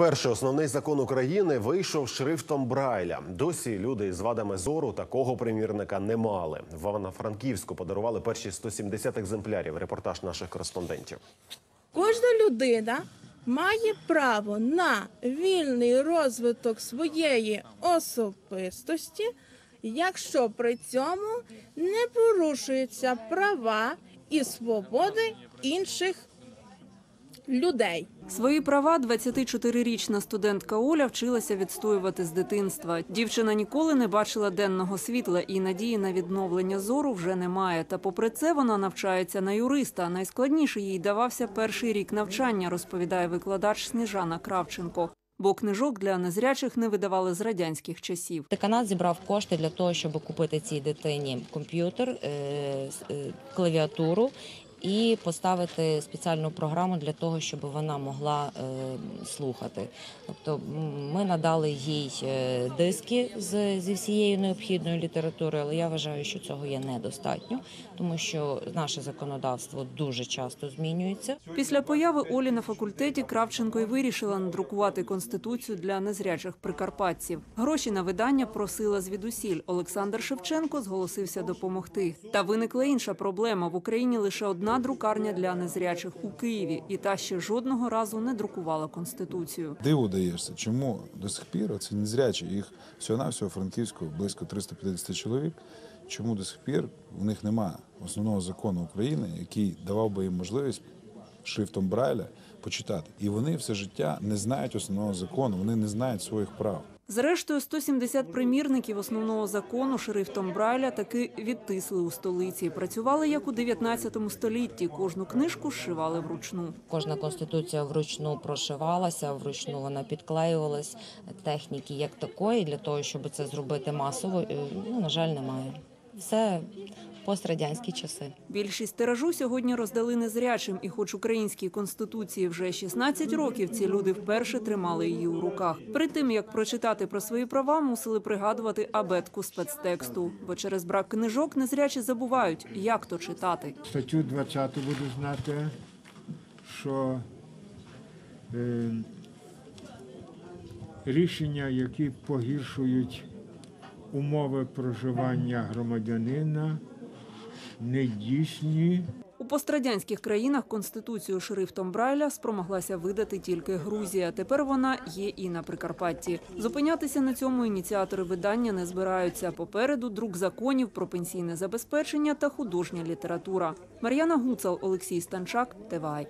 Перший основний закон України вийшов шрифтом Брайля. Досі люди із вадами зору такого примірника не мали. В Івано-Франківську подарували перші 170 екземплярів. Репортаж наших кореспондентів. Кожна людина має право на вільний розвиток своєї особистості, якщо при цьому не порушуються права і свободи інших людей. Свої права 24-річна студентка Оля вчилася відстоювати з дитинства. Дівчина ніколи не бачила денного світла і надії на відновлення зору вже немає. Та попри це вона навчається на юриста. Найскладніше їй давався перший рік навчання, розповідає викладач Сніжана Кравченко. Бо книжок для незрячих не видавали з радянських часів. Деканат зібрав кошти для того, щоб купити цій дитині комп'ютер, е, е, клавіатуру і поставити спеціальну програму для того, щоб вона могла е, слухати. Тобто ми надали їй е, диски зі всією необхідною літературою, але я вважаю, що цього є недостатньо, тому що наше законодавство дуже часто змінюється. Після появи Олі на факультеті Кравченко й вирішила надрукувати конституцію для незрячих прикарпатців. Гроші на видання просила звідусіль. Олександр Шевченко зголосився допомогти. Та виникла інша проблема: в Україні лише одна друкарня для незрячих у Києві, і та ще жодного разу не друкувала конституцію. Диву даєшся, чому до сих пір оці незрячі, їх всього-навсього у Франківську близько 350 чоловік. Чому до сих пір у них немає основного закону України, який давав би їм можливість шрифтом Брайля почитати. І вони все життя не знають основного закону, вони не знають своїх прав. Зрештою, 170 примірників основного закону шрифтом Брайля таки відтисли у столиці. Працювали як у 19 столітті. Кожну книжку зшивали вручну. Кожна конституція вручну прошивалася, вручну вона підклеювалась. Техніки як такої для того, щоб це зробити масово, е, ну на жаль, немає. Все пострадянські часи. Більшість тиражу сьогодні роздали незрячим, і хоч українській конституції вже 16 років, ці люди вперше тримали її у руках. Перед тим як прочитати про свої права, мусили пригадувати абетку спецтексту, бо через брак книжок незрячі забувають, як то читати. Статтю 20 буду знати, що е, рішення, які погіршують умови проживання громадянина, не дійсні. У пострадянських країнах конституцію шрифтом Брайля спромоглася видати тільки Грузія. Тепер вона є і на Прикарпатті. Зупинятися на цьому ініціатори видання не збираються. Попереду друк законів про пенсійне забезпечення та художня література. Мар'яна Гуцал, Олексій Станчак, ТВАЙ.